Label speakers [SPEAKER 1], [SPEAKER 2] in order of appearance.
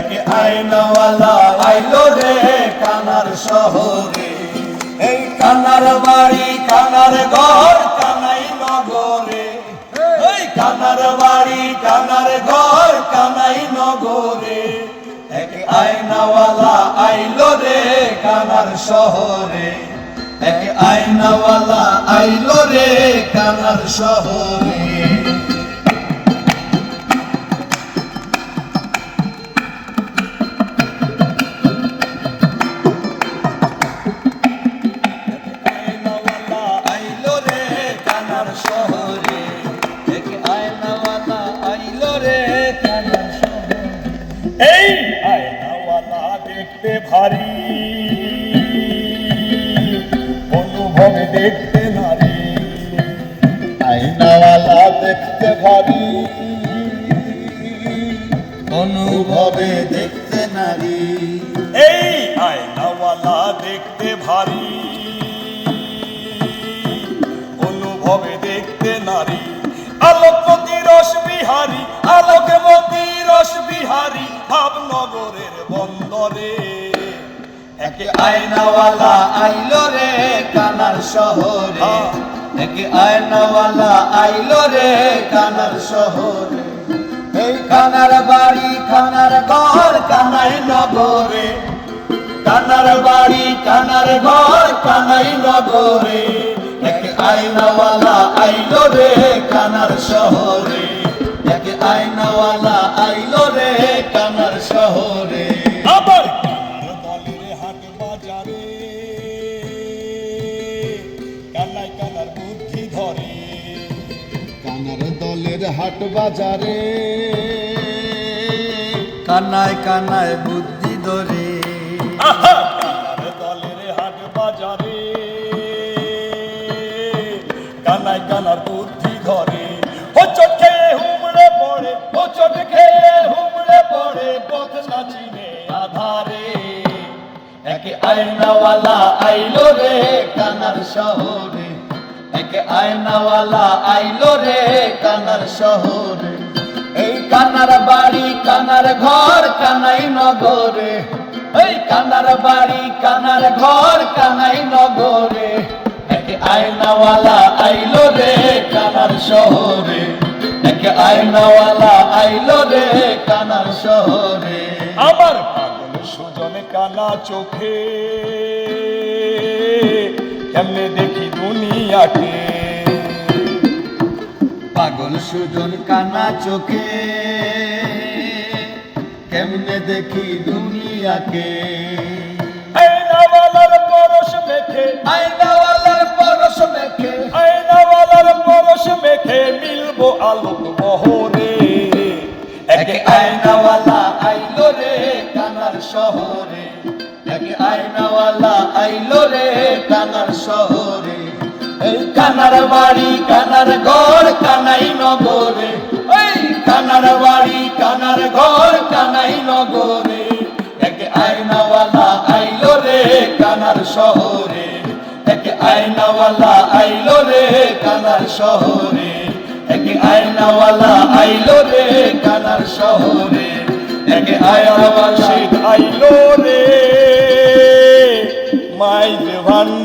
[SPEAKER 1] একে আয়নাওয়ালা আইলো রে কানার শহরে। এই কানার বাড়ি, কানার ঘর কানাই নগরে। এই কানার বাড়ি, কানার ঘর কানাই নগরে। এক আয়নাওয়ালা আইলো রে কানার শহরে। এক আয়নাওয়ালা আইলো রে কানার শহরে।
[SPEAKER 2] এই আয়নাওয়ালা দেখতে ভারী। অনুভবে দেখতে নারী। আয়নাওয়ালা দেখতে ভারী।
[SPEAKER 1] অনুভবে দেখতে নারী।
[SPEAKER 2] এই, আয়নাওয়ালা দেখতে ভারী। ভাবনগরের বন্দরে।
[SPEAKER 1] এক আয়নাওয়ালা আইলো রে কানার শহরে। এক আয়নাওয়ালা আইলো রে কানার শহরে। এই কানার বাড়ি কানার ঘর কানাই নগরে। কানার বাড়ি কানার ঘর কানাই নগরে। এক আয়নাওয়ালা আইলো রে কানার শহরে। এক আয়নাওয়ালা আইলো রে
[SPEAKER 2] হাট বাজারে। কানায়
[SPEAKER 1] কানায় বুদ্ধি ধরে।
[SPEAKER 2] দলের হাট বাজারে। কানায় বুদ্ধি ধরে। পড়ে পড়ে আধারে।
[SPEAKER 1] এক আয়নাওয়ালা আইলো রে কানার শহরে। এক আয়নাওয়ালা আইলো রে কানার শহরে। এই কানার বাড়ি, কানার ঘর, কানাই নগরে। এই কানার বাড়ি, কানার ঘর, কানাই নগরে। এক আয়নাওয়ালা আইলো রে কানার শহরে। এক আয়নাওয়ালা আইলো রে কানার শহরে।
[SPEAKER 2] আমার পাগল সুজনে কানা চোখে, কেমনে দেখি দুনিয়াকে
[SPEAKER 1] পাগল সুজন কানা চোখে কেমনে দেখি দুনিয়াকে?
[SPEAKER 2] আয়নাওয়ালার পরশ মেখে
[SPEAKER 1] আয়নাওয়ালার পরশ মেখে
[SPEAKER 2] আয়নাওয়ালার পরশ মেখে মিলবো আলোক বহরে।
[SPEAKER 1] এক আয়নাওয়ালা আইলো রে কানার শহরে এক আয়নাওয়ালা আইলো রে কানার শহরে। কানার বাড়ি, কানার ঘর, কানাই নগরে। কানার বাড়ি, কানার ঘর, কানাই নগরে। এক আয়নাওয়ালা আইলো রে কানার শহরে। এক আয়নাওয়ালা আইলো রে কানার শহরে। এক আয়নাওয়ালা আইলো রে কানার শহরে। এক আয়নাওয়ালা
[SPEAKER 2] আইলো রে। মাই দেভান